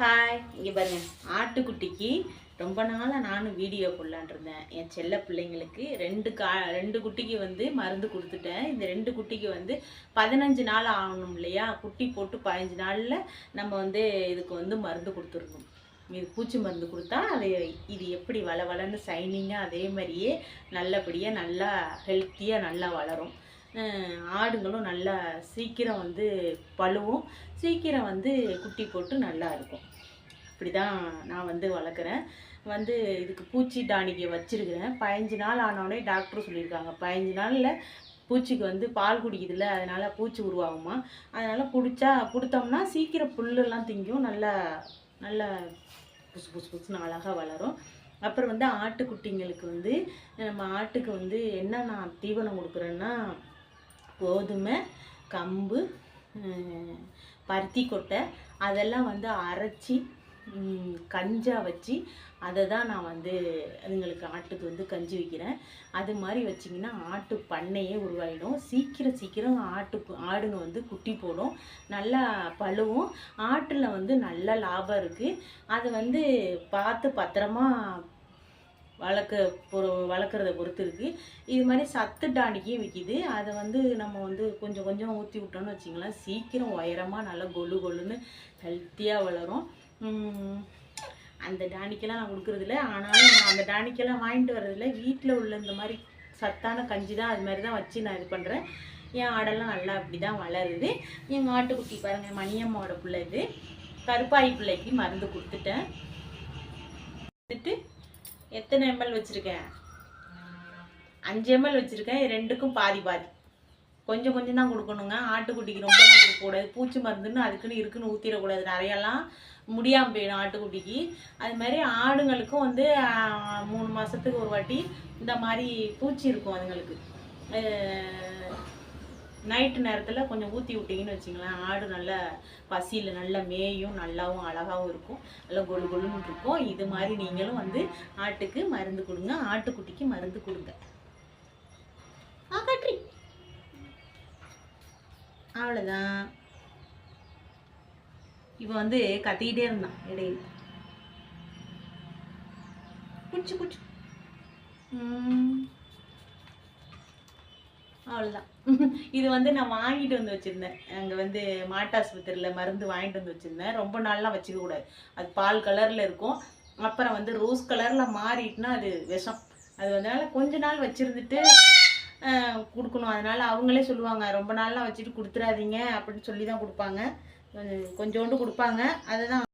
Hi இங்கே பாருங்க. ஆட்டுக்குட்டிக்கு ரொம்ப நாளாக நானும் வீடியோ போடலான் இருந்தேன். என் செல்ல பிள்ளைங்களுக்கு ரெண்டு கா ரெண்டு குட்டிக்கு வந்து மருந்து கொடுத்துட்டேன். இந்த ரெண்டு குட்டிக்கு வந்து பதினஞ்சு நாள் ஆகணும் இல்லையா? குட்டி போட்டு பதினஞ்சு நாளில் நம்ம வந்து இதுக்கு வந்து மருந்து கொடுத்துருக்கோம் இது பூச்சி மருந்து கொடுத்தா அது இது எப்படி வள வளன்னு சைனிங்காக அதே மாதிரியே நல்லபடியாக நல்லா ஹெல்த்தியாக நல்லா வளரும். ஆடுகளும் ஆடுங்களும் நல்லா சீக்கிரம் வந்து பழுவும். சீக்கிரம் வந்து குட்டி போட்டு நல்லா இருக்கும். இப்படி தான் நான் வந்து வளர்க்குறேன். வந்து இதுக்கு பூச்சி டானிக்கை வச்சுருக்கிறேன். பதினஞ்சு நாள் ஆனோடனே டாக்டர் சொல்லியிருக்காங்க. பதினஞ்சு நாளில் பூச்சிக்கு வந்து பால் குடிக்குதுல்ல அதனால் பூச்சி உருவாகுமா. அதனால் குடித்தா கொடுத்தோம்னா சீக்கிரம் புல்லெல்லாம் திங்கும். நல்லா நல்லா புசு புசு புசுன்னு அழகாக வளரும். அப்புறம் வந்து ஆட்டுக்குட்டிங்களுக்கு வந்து நம்ம ஆட்டுக்கு வந்து என்ன நான் தீவனம் கொடுக்குறேன்னா கோதுமை கம்பு பருத்தி கொட்டை அதெல்லாம் வந்து அரைச்சி கஞ்சா வச்சு அதை தான் நான் வந்து அதுங்களுக்கு ஆட்டுக்கு வந்து கஞ்சி வைக்கிறேன். அது மாதிரி வச்சிங்கன்னா ஆட்டு பண்ணையே உருவாயிடும். சீக்கிரம் சீக்கிரம் ஆட்டு ஆடுங்க வந்து குட்டி போடும். நல்லா பழுவும். ஆட்டில் வந்து நல்ல லாபம் இருக்குது அது வந்து பார்த்து பத்திரமா வளர்க்க பொறு வளர்க்குறத பொறுத்து இருக்குது இது மாதிரி சத்து டானிக்கையும் விற்கிது அதை வந்து நம்ம வந்து கொஞ்சம் கொஞ்சம் ஊற்றி விட்டோம்னு வச்சிங்களேன் சீக்கிரம் உயரமாக நல்லா கொலு கொலுன்னு ஹெல்த்தியாக வளரும். அந்த டானிக்கெல்லாம் நான் கொடுக்குறதில்ல. ஆனாலும் நான் அந்த டானிக்கெல்லாம் வாங்கிட்டு வர்றதில்ல. வீட்டில் உள்ள இந்த மாதிரி சத்தான கஞ்சி தான் அது மாதிரி தான் வச்சு நான் இது பண்ணுறேன் என் ஆடெல்லாம் நல்லா அப்படி தான் வளருது. எங்கள் ஆட்டுக்குட்டி பாருங்கள் மணியம்மாவோட பிள்ளை இது. கருப்பாய் பிள்ளைக்கு மருந்து கொடுத்துட்டேன். எத்தனை எம்எல் வச்சுருக்கேன்? அஞ்சு எம்எல் வச்சுருக்கேன். ரெண்டுக்கும் பாதி பாதி. கொஞ்சம் கொஞ்சம் தான் கொடுக்கணுங்க. ஆட்டுக்குட்டிக்கு ரொம்ப கொடுக்கக்கூடாது. பூச்சி மருந்துன்னு அதுக்குன்னு இருக்குன்னு ஊற்றிடக்கூடாது நிறையெல்லாம் முடியாமல் போயிடும் ஆட்டுக்குட்டிக்கு. அது மாதிரி ஆடுங்களுக்கும் வந்து மூணு மாதத்துக்கு ஒரு வாட்டி இந்த மாதிரி பூச்சி இருக்கும் அதுங்களுக்கு. நைட்டு நேரத்தில் கொஞ்சம் ஊற்றி விட்டிங்கன்னு வச்சிங்களேன் ஆடு நல்லா பசியில் நல்லா மேயும் நல்லாவும் அழகாகவும் இருக்கும். நல்லா கொழு கொழுன்னு இருக்கும். இது மாதிரி நீங்களும் வந்து ஆட்டுக்கு மருந்து கொடுங்க. ஆட்டுக்குட்டிக்கு மருந்து கொடுங்க. ஆ கட்ரி அவ்வளோதான் இப்போ வந்து கத்திக்கிட்டே இருந்தான் இடையில. குச்சி குச்சி. ம். அவ்வளோதான் இது வந்து நான் வாங்கிட்டு வந்து வச்சுருந்தேன். அங்கே வந்து மாட்டாஸ்பத்திரியில் மருந்து வாங்கிட்டு வந்து வச்சுருந்தேன். ரொம்ப நாள்லாம் வச்சுக்க கூடாது. அது பால் கலரில் இருக்கும். அப்புறம் வந்து ரோஸ் கலரில் மாறிட்டுனா அது விஷம். அது அதனால கொஞ்ச நாள் வச்சுருந்துட்டு கொடுக்கணும். அதனால் அவங்களே சொல்லுவாங்க ரொம்ப நாள்லாம் வச்சுட்டு கொடுத்துறாதீங்க. அப்படின்னு சொல்லி தான் கொடுப்பாங்க கொஞ்சோண்டு கொடுப்பாங்க. அதை தான்